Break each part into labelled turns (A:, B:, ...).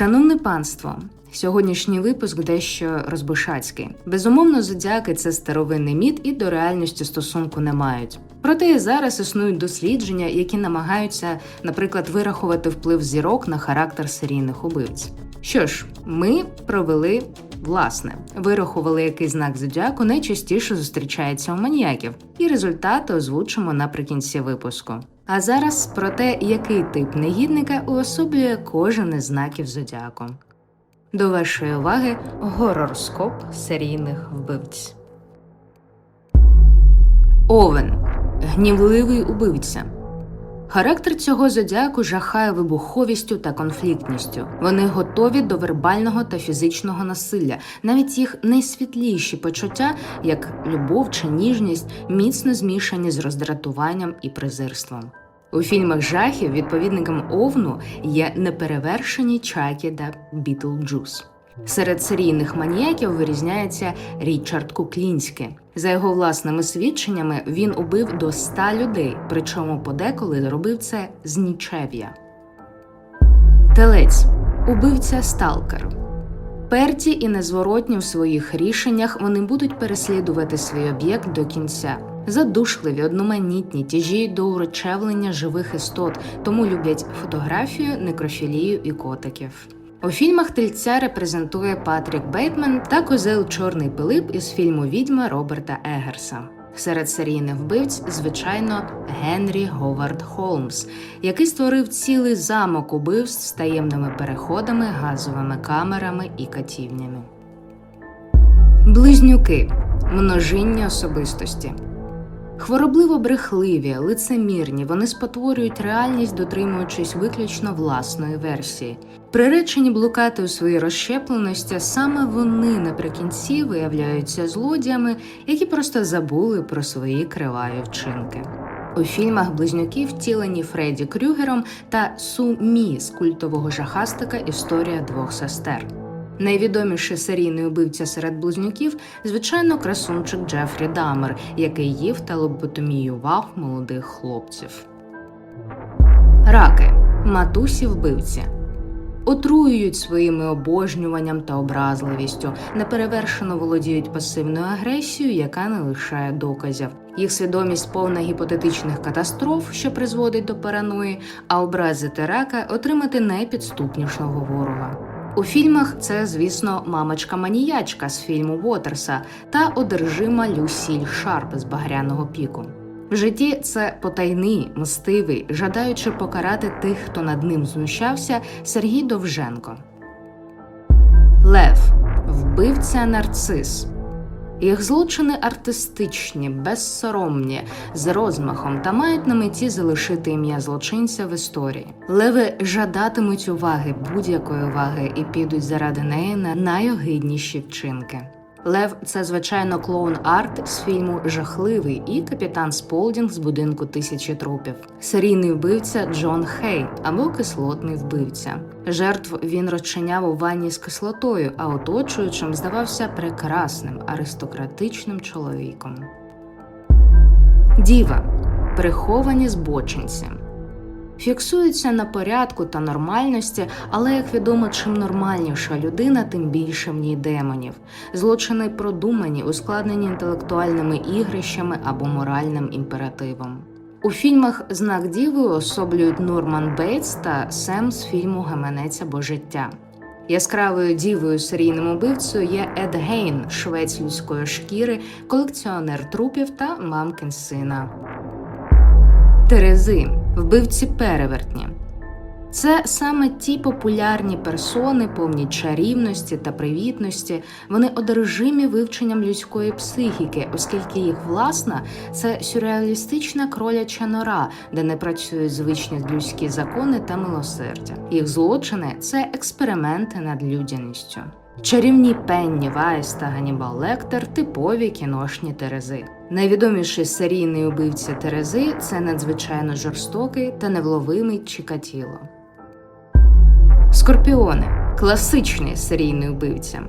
A: Шановне панство, сьогоднішній випуск дещо розбишацький. Безумовно, зодіаки це старовинний міт і до реальності стосунку не мають. Проте і зараз існують дослідження, які намагаються, наприклад, вирахувати вплив зірок на характер серійних убивць. Що ж, ми провели власне, вирахували, який знак зодіаку найчастіше зустрічається у маніяків, і результати озвучимо наприкінці випуску. А зараз про те, який тип негідника уособлює кожен із знаків зодіаку. До вашої уваги гороскоп серійних вбивць. Овен гнівливий убивця. Характер цього зодіаку жахає вибуховістю та конфліктністю. Вони готові до вербального та фізичного насилля. Навіть їх найсвітліші почуття, як любов чи ніжність, міцно змішані з роздратуванням і презирством. У фільмах жахів відповідником Овну є неперевершені Чакі та Бітлджус. Серед серійних маніяків вирізняється Річард Куклінський. За його власними свідченнями, він убив до 100 людей, причому подеколи робив це з нічев'я. Телець убивця сталкер. Перті і незворотні в своїх рішеннях вони будуть переслідувати свій об'єкт до кінця. Задушливі, одноманітні, тяжіють до урочевлення живих істот, тому люблять фотографію, некрофілію і котиків. У фільмах тельця репрезентує Патрік Бейтман та козел Чорний Пилип із фільму Відьма Роберта Егерса. Серед серійних вбивць, звичайно, Генрі Говард Холмс, який створив цілий замок убивств з таємними переходами, газовими камерами і катівнями. Близнюки множинні особистості. Хворобливо брехливі, лицемірні, вони спотворюють реальність, дотримуючись виключно власної версії. Приречені блукати у своїй розщепленості, саме вони наприкінці виявляються злодіями, які просто забули про свої криваві вчинки. У фільмах близнюки втілені Фредді Крюгером та Су Мі з культового жахастика Історія двох сестер. Найвідоміший серійний убивця серед близнюків, звичайно, красунчик Джефрі Дамер, який їв та лоботоміював молодих хлопців. Раки матусі вбивці. Отруюють своїми обожнюванням та образливістю, неперевершено володіють пасивною агресією, яка не лишає доказів. Їх свідомість повна гіпотетичних катастроф, що призводить до параної, а образити рака отримати найпідступнішого ворога. У фільмах це, звісно, мамочка-маніячка з фільму Уотерса та одержима Люсіль Шарп з Багряного піку. В житті це потайний, мстивий, жадаючи покарати тих, хто над ним знущався, Сергій Довженко. Лев вбивця нарцис. Їх злочини артистичні, безсоромні, з розмахом та мають на меті залишити ім'я злочинця в історії. Леви жадатимуть уваги будь-якої уваги і підуть заради неї на найогидніші вчинки. Лев це звичайно клоун арт з фільму Жахливий і капітан Сполдінг з будинку тисячі трупів, серійний вбивця Джон Хей або кислотний вбивця. Жертв він розчиняв у ванні з кислотою, а оточуючим здавався прекрасним аристократичним чоловіком. Діва приховані збочинці фіксуються на порядку та нормальності, але, як відомо, чим нормальніша людина, тим більше в ній демонів. Злочини продумані, ускладнені інтелектуальними ігрищами або моральним імперативом. У фільмах Знак Діви особлюють Норман Бейтс та Сем з фільму Гаманець або життя. Яскравою дівою серійним убивцею є Ед Гейн, швець людської шкіри, колекціонер трупів та мамкин сина. Терези вбивці перевертні. Це саме ті популярні персони, повні чарівності та привітності, вони одержимі вивченням людської психіки, оскільки їх власна це сюрреалістична кроляча нора, де не працюють звичні людські закони та милосердя. Їх злочини це експерименти над людяністю. Чарівні Пенні Вайс та Ганібал Лектор типові кіношні терези. Найвідоміший серійний убивця Терези це надзвичайно жорстокий та невловимий Чікатіло. Скорпіони класичний серійний убивця.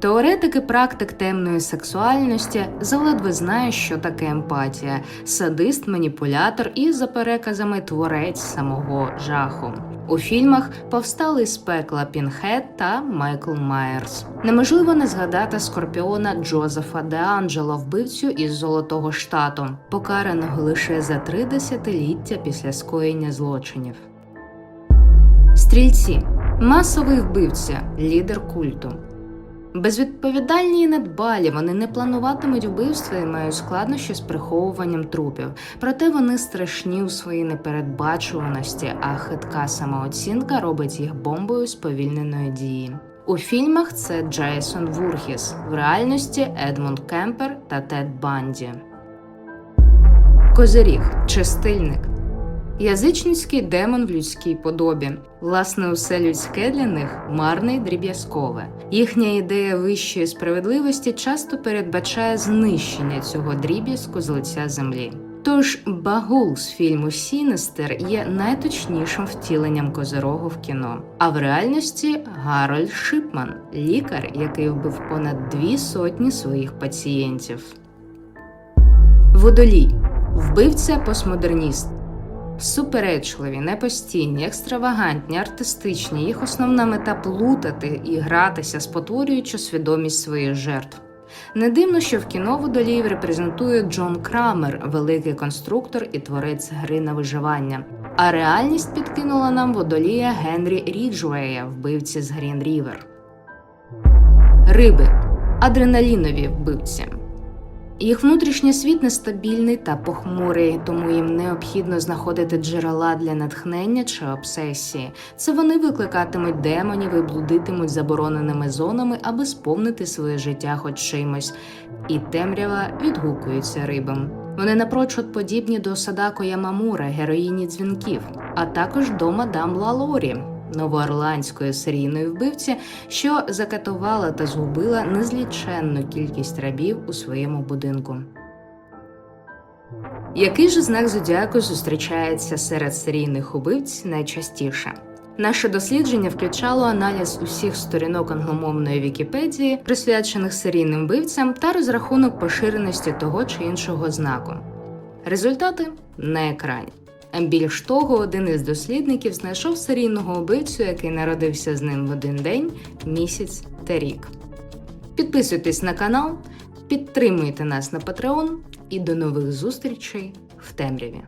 A: Теоретик і практик темної сексуальності заледве знає, що таке емпатія, садист, маніпулятор і, за переказами, творець самого жаху. У фільмах повстали з пекла Пінхет та Майкл Майерс. Неможливо не згадати скорпіона Джозефа Де Анджело, вбивцю із Золотого Штату, покараного лише за три десятиліття після скоєння злочинів. Стрільці масовий вбивця, лідер культу. Безвідповідальні і недбалі вони не плануватимуть вбивства і мають складнощі з приховуванням трупів, проте вони страшні у своїй непередбачуваності, а хитка самооцінка робить їх бомбою сповільненої дії. У фільмах це Джейсон Вурхіс, в реальності Едмунд Кемпер та Тед Банді. Козиріг чистильник. Язичницький демон в людській подобі. Власне, усе людське для них марне й дріб'язкове. Їхня ідея вищої справедливості часто передбачає знищення цього дріб'язку з лиця землі. Тож Багул з фільму Сінестер є найточнішим втіленням Козирогу в кіно. А в реальності Гарольд Шипман, лікар, який вбив понад дві сотні своїх пацієнтів. Водолій вбивця постмодерніст. Суперечливі, непостійні, екстравагантні, артистичні. Їх основна мета плутати і гратися, спотворюючи свідомість своїх жертв. Не дивно, що в кіно водоліїв репрезентує Джон Крамер, великий конструктор і творець гри на виживання. А реальність підкинула нам водолія Генрі Ріджуея, вбивці з Грін Рівер. Риби адреналінові вбивці. Їх внутрішній світ нестабільний та похмурий, тому їм необхідно знаходити джерела для натхнення чи обсесії. Це вони викликатимуть демонів і блудитимуть забороненими зонами, аби сповнити своє життя хоч чимось. І темрява відгукується рибам. Вони напрочуд подібні до Садако Ямамура, героїні дзвінків, а також до мадам Лалорі, новоорландської серійної вбивці, що закатувала та згубила незліченну кількість рабів у своєму будинку. Який же знак зодіаку зустрічається серед серійних убивць найчастіше? Наше дослідження включало аналіз усіх сторінок англомовної Вікіпедії, присвячених серійним вбивцям, та розрахунок поширеності того чи іншого знаку. Результати на екрані. Більш того, один із дослідників знайшов серійного убивцю, який народився з ним в один день, місяць та рік. Підписуйтесь на канал, підтримуйте нас на Patreon і до нових зустрічей в темряві.